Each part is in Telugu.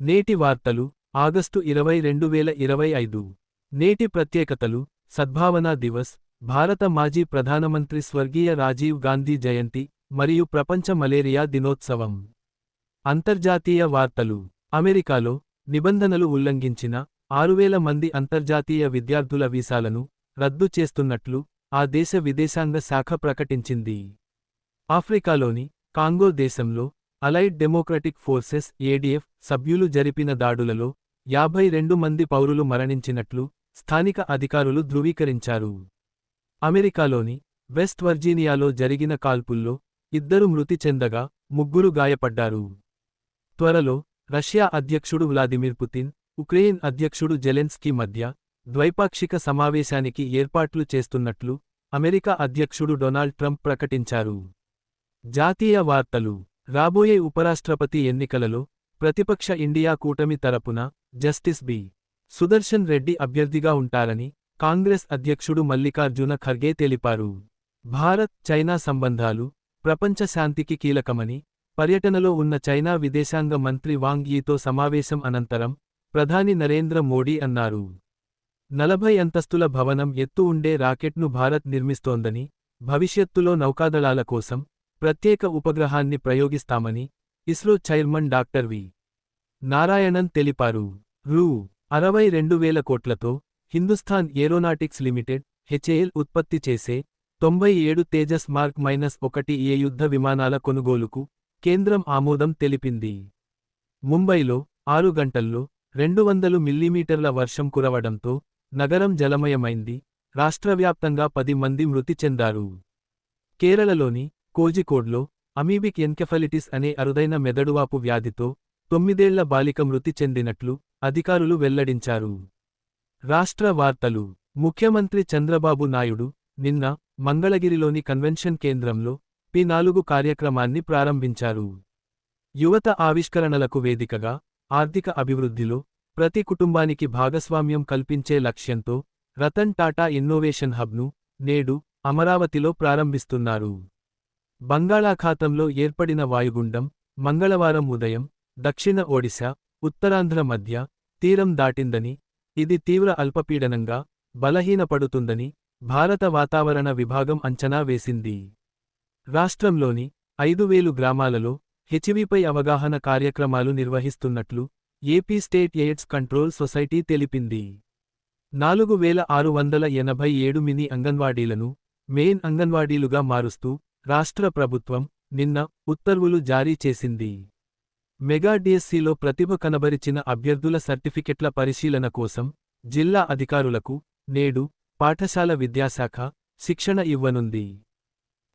నేటి వార్తలు ఆగస్టు ఇరవై రెండు వేల ఇరవై ఐదు. నేటి ప్రత్యేకతలు సద్భావనా దివస్ భారత మాజీ ప్రధానమంత్రి స్వర్గీయ రాజీవ్ గాంధీ జయంతి మరియు ప్రపంచ మలేరియా దినోత్సవం. అంతర్జాతీయ వార్తలు అమెరికాలో నిబంధనలు ఉల్లంఘించిన ఆరువేల మంది అంతర్జాతీయ విద్యార్థుల వీసాలను రద్దు చేస్తున్నట్లు ఆ దేశ విదేశాంగ శాఖ ప్రకటించింది. ఆఫ్రికాలోని కాంగో దేశంలో అలైడ్ డెమోక్రటిక్ ఫోర్సెస్ ఏడీఎఫ్ సభ్యులు జరిపిన దాడులలో యాభై రెండు మంది పౌరులు మరణించినట్లు స్థానిక అధికారులు ధృవీకరించారు. అమెరికాలోని వెస్ట్ వర్జీనియాలో జరిగిన కాల్పుల్లో ఇద్దరు మృతి చెందగా ముగ్గురు గాయపడ్డారు. త్వరలో రష్యా అధ్యక్షుడు వ్లాదిమిర్ పుతిన్ ఉక్రెయిన్ అధ్యక్షుడు జెలెన్స్కీ మధ్య ద్వైపాక్షిక సమావేశానికి ఏర్పాట్లు చేస్తున్నట్లు అమెరికా అధ్యక్షుడు డొనాల్డ్ ట్రంప్ ప్రకటించారు. జాతీయ వార్తలు రాబోయే ఉపరాష్ట్రపతి ఎన్నికలలో ప్రతిపక్ష ఇండియా కూటమి తరపున జస్టిస్ బి. సుదర్శన్ రెడ్డి అభ్యర్థిగా ఉంటారని కాంగ్రెస్ అధ్యక్షుడు మల్లికార్జున ఖర్గే తెలిపారు. భారత్ చైనా సంబంధాలు ప్రపంచ శాంతికి కీలకమని పర్యటనలో ఉన్న చైనా విదేశాంగ మంత్రి వాంగ్ యీతో సమావేశం అనంతరం ప్రధాని నరేంద్ర మోడీ అన్నారు. నలభై అంతస్తుల భవనం ఎత్తు ఉండే రాకెట్ను భారత్ నిర్మిస్తోందని భవిష్యత్తులో నౌకాదళాల కోసం ప్రత్యేక ఉపగ్రహాన్ని ప్రయోగిస్తామని ISRO chairman doctor V. Narayanan తెలిపారు. రూ. అరవై రెండు వేల కోట్లతో హిందుస్థాన్ ఏరోనాటిక్స్ లిమిటెడ్ హెచ్ఏఎల్ ఉత్పత్తి చేసే తొంభై ఏడు తేజస్ మార్క్ మైనస్ ఒకటి ఏ యుద్ధ విమానాల కొనుగోలుకు కేంద్రం ఆమోదం తెలిపింది. ముంబైలో ఆరు గంటల్లో రెండు వందలు మిల్లీమీటర్ల వర్షం కురవడంతో నగరం జలమయమైంది. రాష్ట్రవ్యాప్తంగా పది మంది మృతి చెందారు. కేరళలోని కోజికోడ్లో అమీబిక్ ఎన్కెఫలిటిస్ అనే అరుదైన మెదడువాపు వ్యాధితో తొమ్మిదేళ్ళ బాలిక మృతి చెందినట్లు అధికారులు వెల్లడించారు. రాష్ట్ర వార్తలు. ముఖ్యమంత్రి చంద్రబాబు నాయుడు నిన్న మంగళగిరిలోని కన్వెన్షన్ కేంద్రంలో పి నాలుగు కార్యక్రమాన్ని ప్రారంభించారు. యువత ఆవిష్కరణలకు వేదికగా ఆర్థిక అభివృద్ధిలో ప్రతి కుటుంబానికి భాగస్వామ్యం కల్పించే లక్ష్యంతో రతన్ టాటా ఇన్నోవేషన్ హబ్ను నేడు అమరావతిలో ప్రారంభిస్తున్నారు. బంగాళాఖాతంలో ఏర్పడిన వాయుగుండం మంగళవారం ఉదయం దక్షిణ ఒడిశా ఉత్తరాంధ్ర మధ్య తీరం దాటిందని ఇది తీవ్ర అల్పపీడనంగా బలహీనపడుతుందని భారత వాతావరణ విభాగం అంచనా వేసింది. రాష్ట్రంలోని ఐదు వేలు గ్రామాలలో హెచ్వీపై అవగాహన కార్యక్రమాలు నిర్వహిస్తున్నట్లు AP state AIDS control society తెలిపింది. నాలుగు వేల ఆరు వందల ఎనభై ఏడు మినీ అంగన్వాడీలను మెయిన్ అంగన్వాడీలుగా మారుస్తూ రాష్ట్ర ప్రభుత్వం నిన్న ఉత్తర్వులు జారీ చేసింది. మెగా డిఎస్సిలో ప్రతిభ కనబరిచిన అభ్యర్థుల సర్టిఫికెట్ల పరిశీలన కోసం జిల్లా అధికారులకు నేడు పాఠశాల విద్యాశాఖ శిక్షణ ఇవ్వనుంది.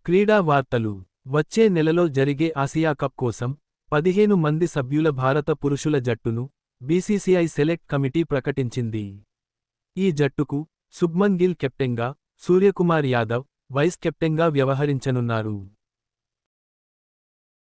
క్రీడా వార్తలు. వచ్చే నెలలో జరిగే ఆసియా కప్ కోసం పదిహేను మంది సభ్యుల భారత పురుషుల జట్టును బీసీసీఐ సెలెక్ట్ కమిటీ ప్రకటించింది. ఈ జట్టుకు శుభ్మన్ గిల్ కెప్టెన్గా సూర్యకుమార్ యాదవ్ వైస్ కెప్టెన్గా వ్యవహరించనున్నారు.